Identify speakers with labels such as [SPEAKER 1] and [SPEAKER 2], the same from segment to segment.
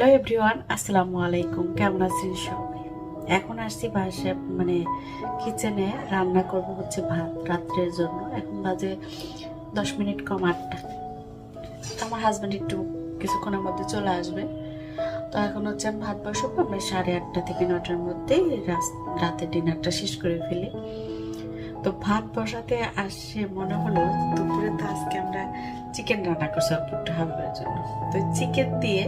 [SPEAKER 1] Hello everyone, আসসালামু আলাইকুম। কেমন আছেন সবাই? এখন আসছি বাসে মানে কিচেনে রান্না করব হচ্ছে ভাত রাত্রের জন্য। এখন বাজে দশ মিনিট কম আটটা। আমার হাজব্যান্ড একটু কিছুক্ষণের মধ্যে চলে আসবে। তো এখন হচ্ছে আমি ভাত বসাবো, আমরা সাড়ে আটটা থেকে নটার মধ্যেই রাতের ডিনারটা শেষ করে ফেলি। তো ভাত বসাতে আসে মনে হলো দুপুরে তো আজকে আমরা চিকেন রান্না করছি অল্প একটু হাবিবার জন্য। তো চিকেন দিয়ে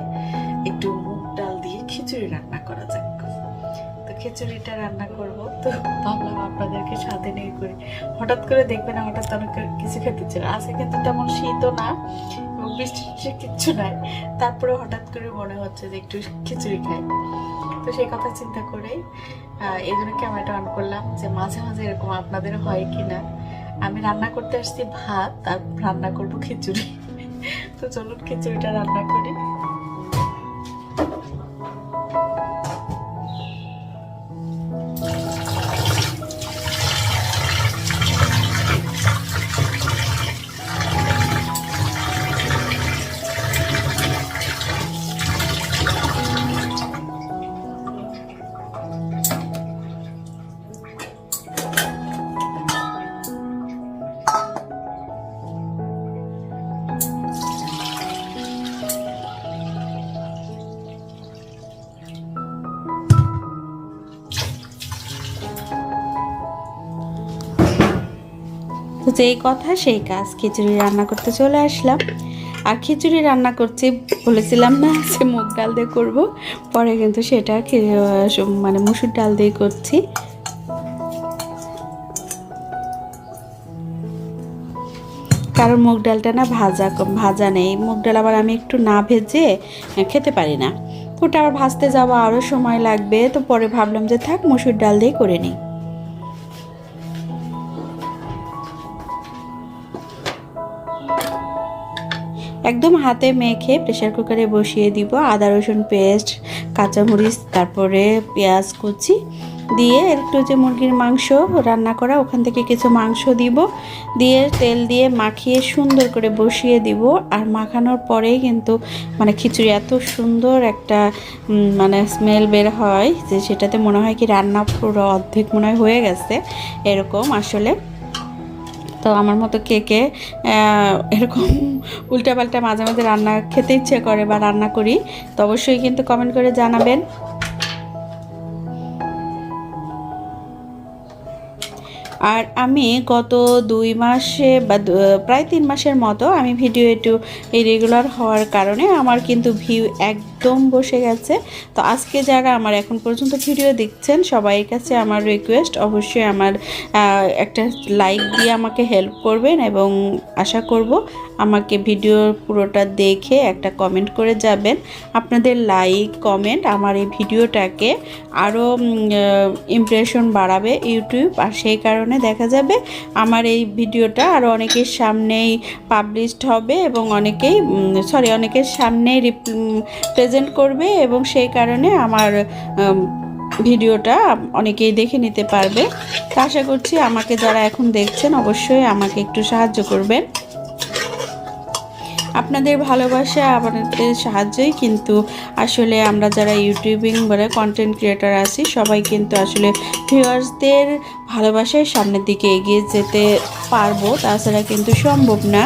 [SPEAKER 1] একটু মুগ ডাল দিয়ে খিচুড়ি রান্না করা যাক। তো খিচুড়িটা রান্না করব। তো ভাবলাম আপনাদেরকে সাথে নিয়ে করি। হঠাৎ করে দেখবেন হঠাৎ অনেক কিছু খেতে ছিল আজকে কিন্তু তেমন শীতও না। বৃষ্টি কিচ্ছু নাই। তারপরে হঠাৎ করে মনে হচ্ছে যে একটু খিচুড়ি খাই। তো সেই কথা চিন্তা করেই এই জন্য ক্যামেরাটা অন করলাম যে মাঝে মাঝে এরকম আপনাদের হয় কি না আমি রান্না করতে আসছি ভাত, আর রান্না করব খিচুড়ি। তো চলুন খিচুড়িটা রান্না করি। তো যেই কথা, সেই কাজ। খিচুড়ি রান্না করতে চলে আসলাম। আর খিচুড়ি রান্না করছি বলেছিলাম না যে মুগ ডাল দিয়ে করব। পরে কিন্তু সেটা মানে মুসুর ডাল দিয়ে করছি। কারণ মুগ ডালটা না ভাজা ভাজা নেই। মুগ ডাল আবার আমি একটু না ভেজে খেতে পারি না। ওটা আবার ভাজতে যাওয়া আরও সময় লাগবে। তো পরে ভাবলাম যে থাক, মুসুর ডাল দিয়ে করে নিই। একদম হাতে মেখে প্রেশার কুকারে বসিয়ে দিব, আদা, রসুন পেস্ট কাঁচামরিচ, তারপরে পেঁয়াজ কুচি দিয়ে একটু যে মুরগির মাংস রান্না করা, ওখান থেকে কিছু মাংস দিব, দিয়ে তেল দিয়ে মাখিয়ে সুন্দর করে বসিয়ে দিব। আর মাখানোর পরেই কিন্তু মানে খিচুড়ি এত সুন্দর একটা মানে স্মেল বের হয় যে সেটাতে মনে হয় কি রান্না পুরো অর্ধেক মনে হয় হয়ে গেছে। এরকম আসলে তো আমার মতো কে কে এরকম উল্টাপাল্টা মাঝে মাঝে রান্না খেতে ইচ্ছে করে বা রান্না করি, তো অবশ্যই কিন্তু কমেন্ট করে জানাবেন। আর আমি গত দুই মাসে বা প্রায় তিন মাসের মতো আমি ভিডিও একটু ইরেগুলার হওয়ার কারণে আমার কিন্তু ভিউ একদম বসে গেছে। তো আজকে যারা আমার এখন পর্যন্ত ভিডিও দেখছেন, সবাইয়ের কাছে আমার রিকোয়েস্ট অবশ্যই আমার একটা লাইক দিয়ে আমাকে হেল্প করবেন এবং আশা করব আমাকে ভিডিও পুরোটা দেখে একটা কমেন্ট করে যাবেন। আপনাদের লাইক কমেন্ট আমার এই ভিডিওটাকে আরও ইমপ্রেশন বাড়াবে ইউটিউব। আর সেই কারণে দেখা যাবে আমার এই ভিডিওটা আরও অনেকের সামনেই পাবলিশড হবে এবং অনেকেই সরি অনেকের সামনেই প্রেজেন্ট করবে এবং সেই কারণে আমার ভিডিওটা অনেকেই দেখে নিতে পারবে। তো আশা করছি আমাকে যারা এখন দেখছেন অবশ্যই আমাকে একটু সাহায্য করবেন। আপনাদের ভালোবাসা আপনাদের সাহায্যই, কিন্তু আসলে আমরা যারা ইউটিউবিং বলে কন্টেন্ট ক্রিয়েটার আছি, সবাই কিন্তু আসলে ভিউয়ার্সদের ভালোবাসায় সামনের দিকে এগিয়ে যেতে পারব, তাছাড়া কিন্তু সম্ভব না।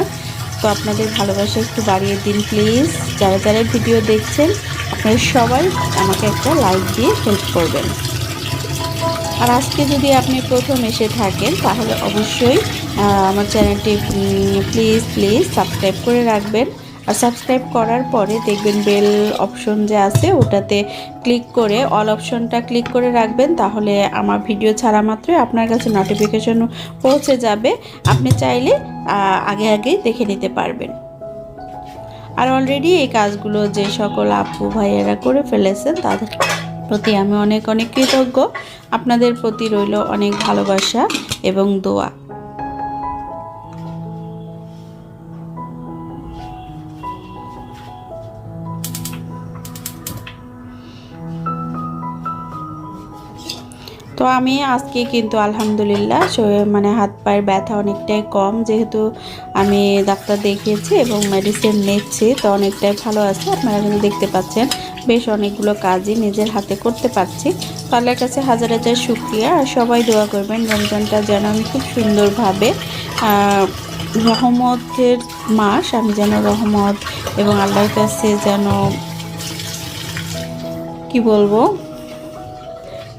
[SPEAKER 1] তো আপনাদের ভালোবাসা একটু বাড়িয়ে দিন প্লিজ যারা যারা ভিডিও দেখছেন, আপনারা সবাই আমাকে একটা লাইক দিয়ে হেল্প করবেন। আর আজকে যদি আপনি প্রথম এসে থাকেন, তাহলে অবশ্যই আমার চ্যানেলটি প্লিজ প্লিজ সাবস্ক্রাইব করে রাখবেন। আর সাবস্ক্রাইব করার পরে দেখবেন বেল অপশন যে আছে, ওটাতে ক্লিক করে অল অপশনটা ক্লিক করে রাখবেন, তাহলে আমার ভিডিও ছাড়া মাত্রই আপনার কাছে নোটিফিকেশন পৌঁছে যাবে। আপনি চাইলে আগে আগেই দেখে নিতে পারবেন। আর অলরেডি এই কাজগুলো যে সকল আপু ভাইয়েরা করে ফেলেছেন, তাদের প্রতি আমি অনেক অনেক কৃতজ্ঞ। আপনাদের প্রতি রইল অনেক ভালোবাসা এবং দোয়া। তো আমি আজকে কিন্তু আলহামদুলিল্লাহ মানে হাত পায়ের ব্যথা অনেকটাই কম, যেহেতু আমি ডাক্তার দেখিয়েছি এবং মেডিসিন নিচ্ছি, তো অনেকটাই ভালো আছে। আপনারা কিন্তু দেখতে পাচ্ছেন, বেশ অনেকগুলো কাজই নিজের হাতে করতে পারছি। তো আল্লাহর কাছে হাজার হাজার শুক্রিয়া। আর সবাই দোয়া করবেন, রমজানটা যেন আমি খুব সুন্দরভাবে রহমতের মাস, আমি যেন রহমত এবং আল্লাহর কাছে যেন, কি বলব?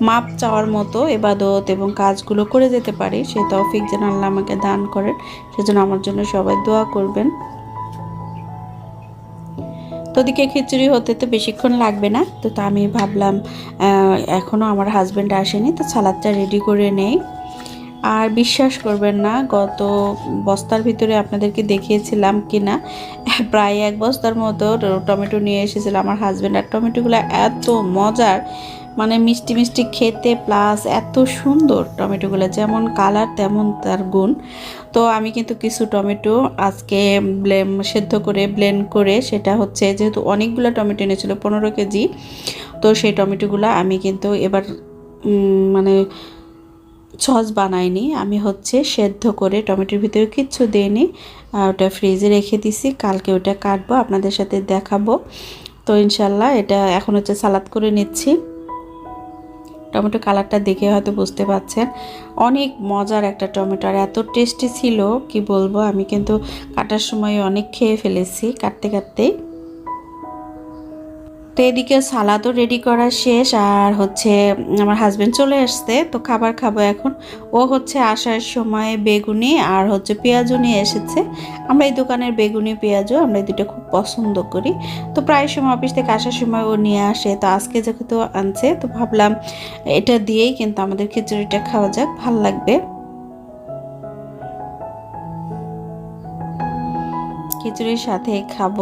[SPEAKER 1] মাপ চাওয়ার মতো এবাদত এবং কাজগুলো করে যেতে পারি সেই তৌফিক যেন আল্লাহ আমাকে দান করেন। সেজন্য আমার জন্য সবাই দোয়া করবেন। তো ওদিকে খিচুড়ি হতে তো বেশিক্ষণ লাগবে না, তো তা আমি ভাবলাম এখনও আমার হাজব্যান্ড আসেনি, তো সালাদটা রেডি করে নেই। আর বিশ্বাস করবেন না, গত বস্তার ভিতরে আপনাদেরকে দেখিয়েছিলাম কি না প্রায় এক বস্তার মতো টমেটো নিয়ে এসেছিল আমার হাজব্যান্ড আর টমেটোগুলো এত মজার। মানে মিষ্টি মিষ্টি খেতে প্লাস এত সুন্দর টমেটোগুলো যেমন কালার তেমন তার গুণ। তো আমি কিন্তু কিছু টমেটো আজকে সেদ্ধ করে ব্লেন্ড করে সেটা হচ্ছে যেহেতু অনেকগুলো টমেটো এনেছিল, পনেরো কেজি, তো সেই টমেটোগুলো আমি কিন্তু এবার মানে সস বানাইনি। আমি হচ্ছে সেদ্ধ করে টমেটোর ভিতরে কিচ্ছু দিইনি ওটা ফ্রিজে রেখে দিছি। কালকে ওটা কাটবো, আপনাদের সাথে দেখাবো। তো ইনশাল্লাহ এটা এখন হচ্ছে সালাদ করে নিচ্ছি। টমেটো কালারটা দেখে হয়তো বুঝতে পারছেন। অনেক মজার একটা টমেটো আর এত টেস্টি ছিল, কি বলব? আমি কিন্তু কাটার সময় অনেক খেয়ে ফেলেছি কাটতে, কাটতেই। তো এদিকে সালাদও রেডি করা শেষ আর হচ্ছে আমার হাজব্যান্ড চলে আসছে, তো খাবার খাব এখন। ও হচ্ছে আসার সময় বেগুনি আর হচ্ছে পেঁয়াজও নিয়ে এসেছে। আমরা এই দোকানের বেগুনি, পেঁয়াজও আমরা এই দুটো খুব পছন্দ করি। তো প্রায় সময় অফিস থেকে আসার সময় ও নিয়ে আসে, তো আজকে যেহেতু আনছে, তো ভাবলাম এটা দিয়েই কিন্তু আমাদের খিচুড়িটা খাওয়া যাক, ভালো লাগবে। খিচুড়ির সাথে খাব।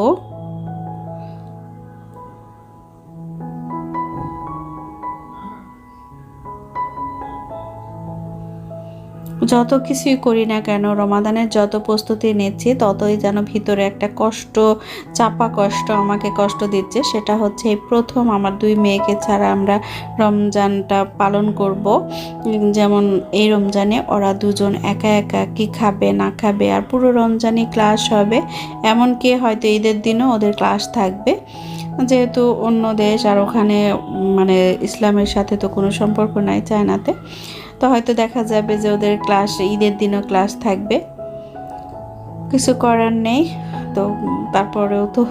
[SPEAKER 1] যত কিছুই করি না কেন, রমাদানের যত প্রস্তুতি নিচ্ছি, ততই যেন ভিতরে একটা কষ্ট, চাপা কষ্ট আমাকে কষ্ট দিচ্ছে। সেটা হচ্ছে এই প্রথম আমার দুই মেয়েকে ছাড়া আমরা রমজানটা পালন করব। যেমন এই রমজানে ওরা দুজন একা একা কি খাবে, না খাবে, আর পুরো রমজানই ক্লাস হবে। এমনকি হয়তো ঈদের দিনও ওদের ক্লাস থাকবে। যেহেতু অন্য দেশ আর ওখানে মানে ইসলামের সাথে তো কোনো সম্পর্ক নাই চায়নাতে। তো হয়তো দেখা যাবে যে ওদের ক্লাস ঈদের দিনও ক্লাস থাকবে। কিছু করার নেই, তো তারপরেও তো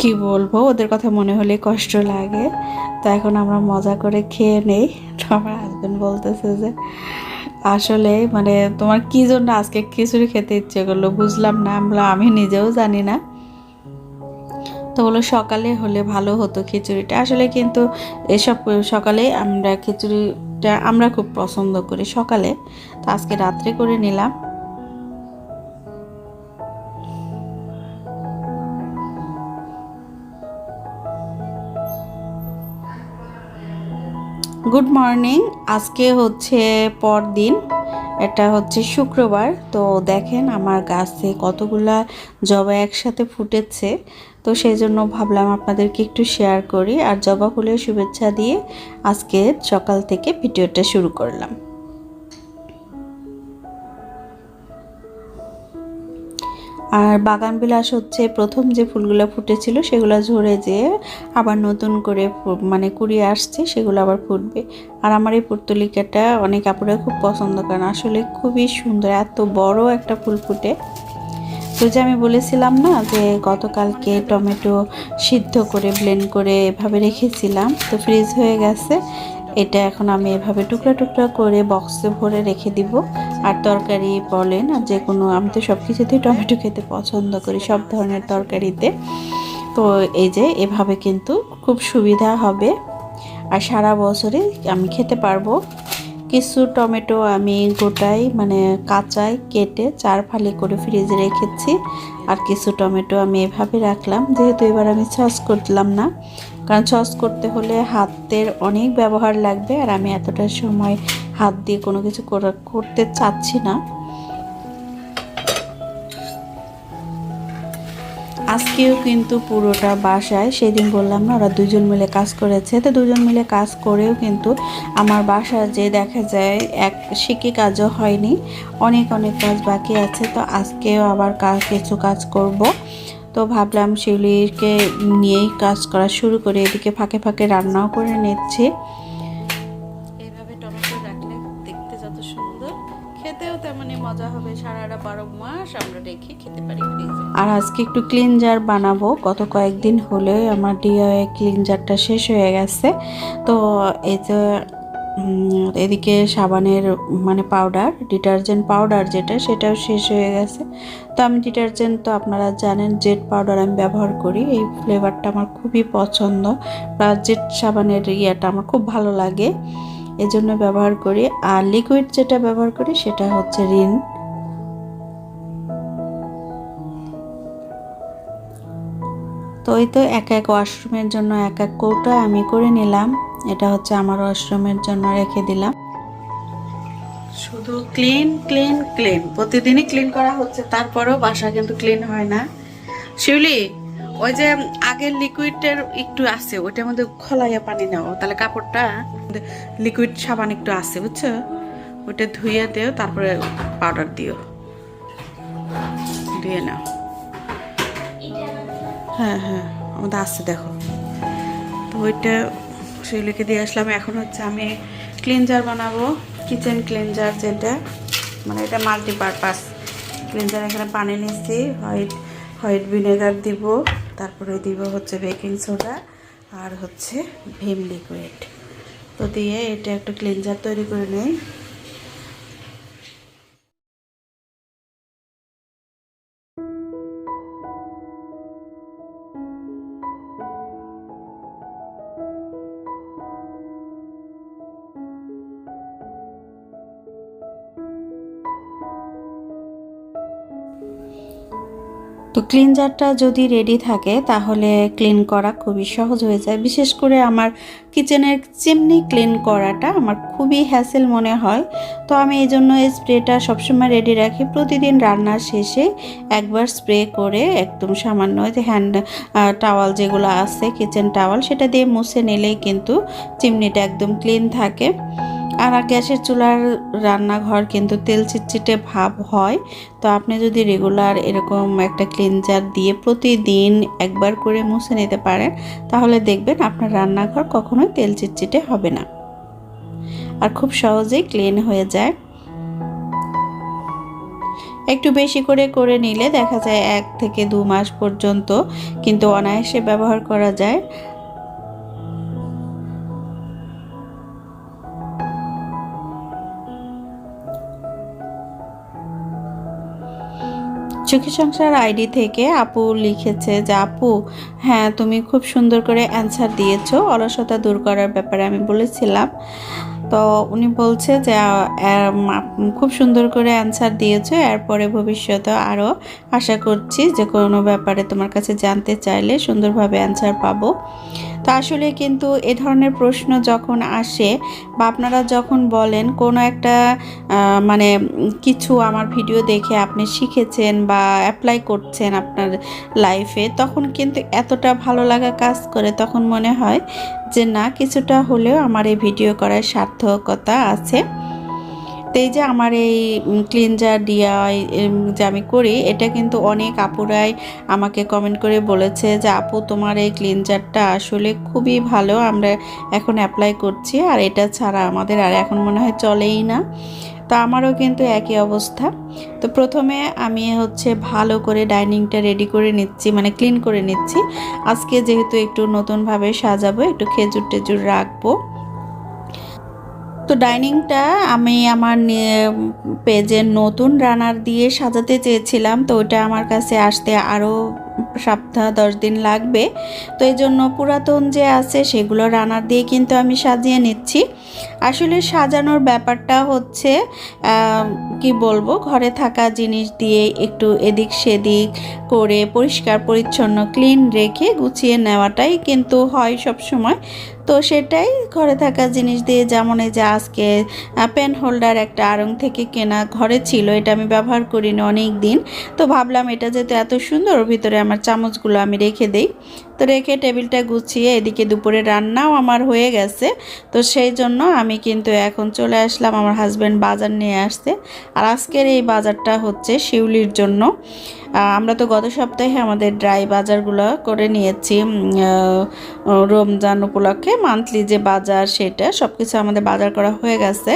[SPEAKER 1] কি বলব, ওদের কথা মনে হলে কষ্ট লাগে। তো এখন আমরা মজা করে খেয়ে নেই। তো আমার হাজবেন্ড বলতেছে যে, আসলে মানে তোমার কি জন্য আজকে খিচুড়ি খেতে ইচ্ছে করল? বুঝলাম না। আমি নিজেও জানি না। তো হলো সকালে হলে ভালো হতো খিচুড়িটা। আসলে কিন্তু এসব সকালে আমরা খিচুড়িটা আমরা খুব পছন্দ করি সকালে। তো আজকে রাত্রে করে নিলাম। গুড মর্নিং আজকে হচ্ছে পরদিন, এটা হচ্ছে শুক্রবার। তো দেখেন আমার গাছে কতগুলা জবা একসাথে ফুটেছে। তো সেই জন্য ভাবলাম আপনাদেরকে একটু শেয়ার করি আর জবা ফুলের শুভেচ্ছা দিয়ে আজকে সকাল থেকে ভিডিওটা শুরু করলাম। আর বাগান বিলাস হচ্ছে, প্রথম যে ফুলগুলো ফুটেছিল সেগুলো ঝরে যেয়ে আবার নতুন করে মানে কুড়িয়ে আসছে, সেগুলো আবার ফুটবে। আর আমার এই পুর্তলিকাটা অনেক আপুরা খুব পছন্দ করেন। আসলে খুবই সুন্দর, এত বড় একটা ফুল ফুটে। তো যে আমি বলেছিলাম না যে গতকালকে টমেটো সিদ্ধ করে ব্লেন্ড করে এভাবে রেখেছিলাম, তো ফ্রিজ হয়ে গেছে। এটা এখন আমি এভাবে টুকরা টুকরা করে বক্সে ভরে রেখে দিব। আর তরকারি বলেন আর যে কোনো, আমি তো সব কিছুতেই টমেটো খেতে পছন্দ করি, সব ধরনের তরকারিতে। তো এই যে এভাবে কিন্তু খুব সুবিধা হবে। আর সারা বছরে আমি খেতে পারব। কিছু টমেটো আমি গোটাই মানে কাঁচাই কেটে চার ফালি করে ফ্রিজে রেখেছি। আর কিছু টমেটো আমি এভাবে রাখলাম, যেহেতু এবার আমি সস করলাম না। কারণ সস করতে হলে হাতের অনেক ব্যবহার লাগবে, আর আমি এতটা সময় হাত দিয়ে কোনো কিছু করা- করতে চাচ্ছি না। আজকেও কিন্তু পুরোটা বাসায়, সেদিন বললাম না, ওরা দুজন মিলে কাজ করেছে। তো দুজন মিলে কাজ করেও কিন্তু আমার বাসা যে দেখা যায়, এক শিখি কাজও হয়নি, অনেক অনেক কাজ বাকি আছে, তো আজকেও আবার কিছু কাজ করব। তো ভাবলাম শিউলিকে নিয়েই কাজ করা শুরু করে, এদিকে ফাঁকে ফাঁকে রান্নাও করে নিচ্ছি। মজা হবে সারাটা বারো মাস, আমরা রেখে খেতে পারি আর আজকে একটু ক্লিনজার বানাবো। গত কয়েকদিন হলে আমার ডিআই ক্লিনজারটা শেষ হয়ে গেছে। তো এই যে এদিকে সাবানের মানে পাউডার ডিটারজেন্ট পাউডার যেটা, সেটাও শেষ হয়ে গেছে। তো আমি ডিটারজেন্ট তো আপনারা জানেন জেট পাউডার আমি ব্যবহার করি। এই ফ্লেভারটা আমার খুবই পছন্দ। বা জেট সাবানের ইয়েটা আমার খুব ভালো লাগে। এজন্য ব্যবহার করি। আর লিকুইড যেটা ব্যবহার করি, সেটা হচ্ছে রিন তো এই তো এক এক ওয়াশরুমের জন্য এক এক কৌটা আমি করে নিলাম। এটা হচ্ছে আমার ওয়াশরুমের জন্য রেখে দিলাম।
[SPEAKER 2] শুধু ক্লিন ক্লিন ক্লিন প্রতিদিনই ক্লিন করা হচ্ছে, তারপরেও বাসা কিন্তু ক্লিন হয় না। শিউলি ওই যে আগের লিকুইডের একটু আছে, ওইটার মধ্যে খোলাইয়া পানি নাও। তাহলে কাপড়টা লিকুইড সাবান একটু আছে, বুঝছ? ওইটা ধুইয়ে দিও, তারপরে পাউডার দিও। ধুয়ে নাও। হ্যাঁ হ্যাঁ আমাদের আছে, দেখো। তো ওইটা শিউলিকে দিয়ে আসলাম। এখন হচ্ছে আমি ক্লিনজার বানাবো কিচেন ক্লিনজার যেটা। মানে এটা মাল্টিপারপাস ক্লিনজার এখানে পানি নিচ্ছি হোয়াইট হোয়াইট ভিনেগার দিব। তারপরে দিব হচ্ছে বেকিং সোডা আর হচ্ছে ভিম লিকুইড। তো দিয়ে এটা একটা ক্লিনজার তৈরি করে নেই।
[SPEAKER 1] তো ক্লিনজারটা যদি রেডি থাকে, তাহলে ক্লিন করা খুবই সহজ হয়ে যায়। বিশেষ করে আমার কিচেনের চিমনি ক্লিন করাটা আমার খুবই হ্যাসেল মনে হয়। তো আমি এই জন্য এই স্প্রেটা সবসময় রেডি রাখি। প্রতিদিন রান্নার শেষে একবার স্প্রে করে একদম সামান্য যে হ্যান্ড টাওয়াল যেগুলো আছে কিচেন টাওয়াল সেটা দিয়ে মুছে নিলেই কিন্তু চিমনিটা একদম ক্লিন থাকে। আর গ্যাসের চুলার রান্নাঘর কিন্তু তেল চিটচিটে ভাব হয়। তো আপনি যদি রেগুলার এরকম একটা ক্লিনজার দিয়ে প্রতিদিন একবার করে মুছে নিতে পারেন, তাহলে দেখবেন আপনার রান্নাঘর কখনোই তেল চিটচিটে হবে না। আর খুব সহজেই ক্লিন হয়ে যায়। একটু বেশি করে করে নিলে দেখা যায় এক থেকে দু মাস পর্যন্ত কিন্তু অনায়াসে ব্যবহার করা যায়। সুখী সংসার আইডি থেকে আপু লিখেছে যে, আপু হ্যাঁ তুমি খুব সুন্দর করে অ্যান্সার দিয়েছ। অলসতা দূর করার ব্যাপারে আমি বলেছিলাম। তো উনি বলছে যে খুব সুন্দর করে অ্যান্সার দিয়েছ। এরপরে ভবিষ্যতে আরও আশা করছি যে কোনো ব্যাপারে তোমার কাছে জানতে চাইলে সুন্দরভাবে অ্যান্সার পাবো। তো আসলে কিন্তু এ ধরনের প্রশ্ন যখন আসে বা আপনারা যখন বলেন, কোনো একটা মানে কিছু আমার ভিডিও দেখে আপনি শিখেছেন বা অ্যাপ্লাই করছেন আপনার লাইফে তখন কিন্তু এতটা ভালো লাগা কাজ করে, তখন মনে হয় যে না, কিছুটা হলেও আমার এই ভিডিও করার সার্থকতা আছে। তো এই যে আমার এই ক্লিনজার ডিআই যে আমি করি, এটা কিন্তু অনেক আপুরাই আমাকে কমেন্ট করে বলেছে যে, আপু, তোমার এই ক্লিনজারটা আসলে খুবই ভালো, আমরা এখন অ্যাপ্লাই করছি, আর এটা ছাড়া আমাদের আর এখন মনে হয় চলেই না। তো আমারও কিন্তু একই অবস্থা। তো প্রথমে আমি হচ্ছে ভালো করে ডাইনিংটা রেডি করে নিচ্ছি মানে ক্লিন করে নিচ্ছি। আজকে যেহেতু একটু নতুনভাবে সাজাবো, একটু খেজুর টেজুর রাখব। তো ডাইনিংটা আমি আমার পেজের নতুন রানার দিয়ে সাজাতে চেয়েছিলাম, তো ওটা আমার কাছে আসতে আরও সপ্তাহ, দশ দিন লাগবে। তো এই জন্য পুরাতন যে আছে সেগুলো রানার দিয়ে কিন্তু আমি সাজিয়ে নিচ্ছি। আসলে সাজানোর ব্যাপারটা হচ্ছে কি বলব, ঘরে থাকা জিনিস দিয়ে একটু এদিক সেদিক করে পরিষ্কার, পরিচ্ছন্ন, ক্লিন রেখে গুছিয়ে নেওয়াটাই কিন্তু হয় সব সময় তো সেটাই ঘরে থাকা জিনিস দিয়ে যেমন এই যে আজকে পেন হোল্ডার একটা আড়ং থেকে কেনা ঘরে ছিল, এটা আমি ব্যবহার করিনি অনেক দিন তো ভাবলাম এটা যেহেতু এত সুন্দর ভিতরে আমার চামচগুলো আমি রেখে দেই। রেখে টেবিলটা গুছিয়ে এদিকে দুপুরে রান্নাও আমার হয়ে গেছে। তো সেই জন্য আমি কিন্তু এখন চলে আসলাম আমার হাজব্যান্ড বাজার নিয়ে আসতে। আর আজকের এই বাজারটা হচ্ছে শিউলির জন্য। আমরা তো গত সপ্তাহে আমাদের ড্রাই বাজারগুলো করে নিয়েছি রমজান উপলক্ষে মান্থলি যে বাজার সেটা সব কিছু আমাদের বাজার করা হয়ে গেছে।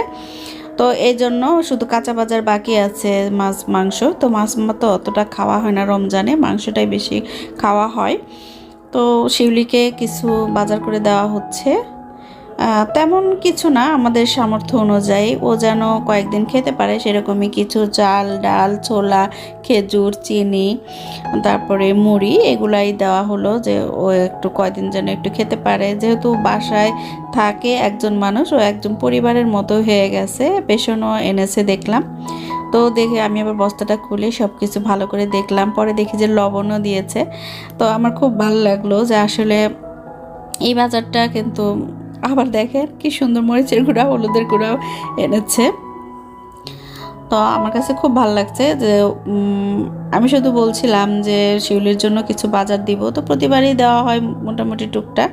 [SPEAKER 1] তো এই জন্য শুধু কাঁচা বাজার বাকি আছে মাছ, মাংস। তো মাছ তো অতটা খাওয়া হয় না রমজানে, মাংসটাই বেশি খাওয়া হয়। তো শিউলিকে কিছু বাজার করে দেওয়া হচ্ছে। তেমন কিছু না, আমাদের সামর্থ্য অনুযায়ী। ও যেন কয়েকদিন খেতে পারে, সেরকমই কিছু চাল, ডাল, ছোলা, খেজুর, চিনি, তারপরে মুড়ি, এগুলাই দেওয়া হলো যে ও একটু কয়দিন যেন একটু খেতে পারে। যেহেতু বাসায় থাকে একজন মানুষ, ও একজন পরিবারের মতো হয়ে গেছে বেসনও এনেছে দেখলাম। তো দেখে আমি আবার বস্তাটা খুলে সব কিছু ভালো করে দেখলাম, পরে দেখি যে লবণও দিয়েছে। তো আমার খুব ভালো লাগল যে আসলে এই বাজারটা কিন্তু আবার দেখেন কি সুন্দর মরিচের গুঁড়া, হলুদের গুঁড়াও এনেছে। তো আমার কাছে খুব ভালো লাগছে যে আমি শুধু বলছিলাম যে শিউলির জন্য কিছু বাজার দিব। তো প্রতিবারই দেওয়া হয় মোটামুটি টুকটাক।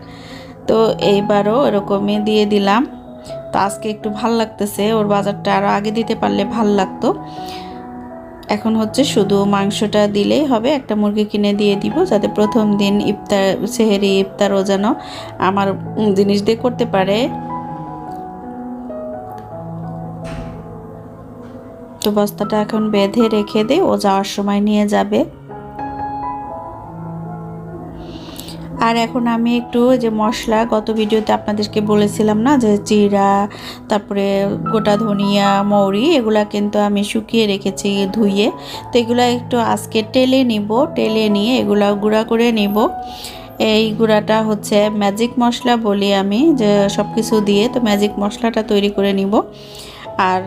[SPEAKER 1] তো এইবারও এরকমই দিয়ে দিলাম। তো আজকে একটু ভালো লাগতেছে, ওর বাজারটা আরও আগে দিতে পারলে ভালো লাগতো। এখন হচ্ছে শুধু মাংসটা দিলেই হবে, একটা মুরগি কিনে দিয়ে দিব যাতে প্রথম দিন ইফতার, সেহেরি ইফতারও যেন আমার জিনিস দিয়ে করতে পারে। তো বস্তাটা এখন বেঁধে রেখে দে, ও যাওয়ার সময় নিয়ে যাবে। আর এখন আমি একটু যে মশলা, গত ভিডিওতে আপনাদেরকে বলেছিলাম না যে জিরা, তারপরে গোটা ধনিয়া, মৌরি, এগুলা কিন্তু আমি শুকিয়ে রেখেছি ধুইয়ে তো এগুলা একটু আজকে টেলে নিব, টেলে নিয়ে এগুলা গুঁড়া করে নিব। এই গুঁড়াটা হচ্ছে ম্যাজিক মশলা বলি আমি, যে সব কিছু দিয়ে তো ম্যাজিক মশলাটা তৈরি করে নিব। আর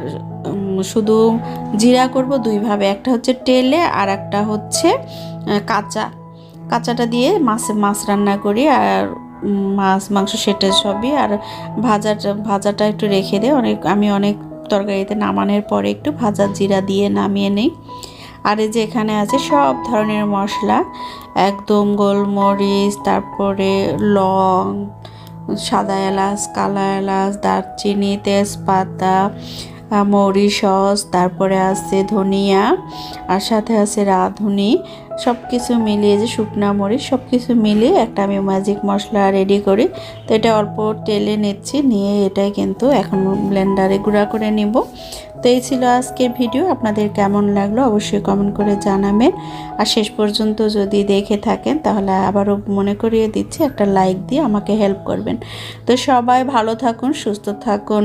[SPEAKER 1] শুধু জিরা করব দুইভাবে একটা হচ্ছে টেলে আর একটা হচ্ছে কাঁচা। কাঁচাটা দিয়ে মাছ মাছ রান্না করি আর মাছ, মাংস সেটা সবই। আর ভাজাটা ভাজাটা একটু রেখে দিই। অনেক, আমি অনেক তরকারিতে নামানোর পরে একটু ভাজা জিরা দিয়ে নামিয়ে নিই। আর এই যে এখানে আছে সব ধরনের মশলা। একদম গোলমরিচ, তারপরে লং, সাদা এলাচ, কালা এলাচ, দারচিনি, তেজপাতা মৌরি সস, তারপরে আছে ধনিয়া, আর সাথে আছে রাঁধুনি। সব কিছু মিলিয়ে যে শুকনা মরিচ সব কিছু মিলিয়ে একটা আমি ম্যাজিক মশলা রেডি করি। তো এটা অল্প তেলে নিচ্ছি, নিয়ে এটাই কিন্তু এখন ব্লেন্ডারে গুঁড়া করে নিব। তো এই ছিল আজকের ভিডিও আপনাদের কেমন লাগল অবশ্যই কমেন্ট করে জানাবেন। আর শেষ পর্যন্ত যদি দেখে থাকেন, তাহলে আবারও মনে করিয়ে দিচ্ছি, একটা লাইক দিয়ে আমাকে হেল্প করবেন। তো সবাই ভালো থাকুন, সুস্থ থাকুন।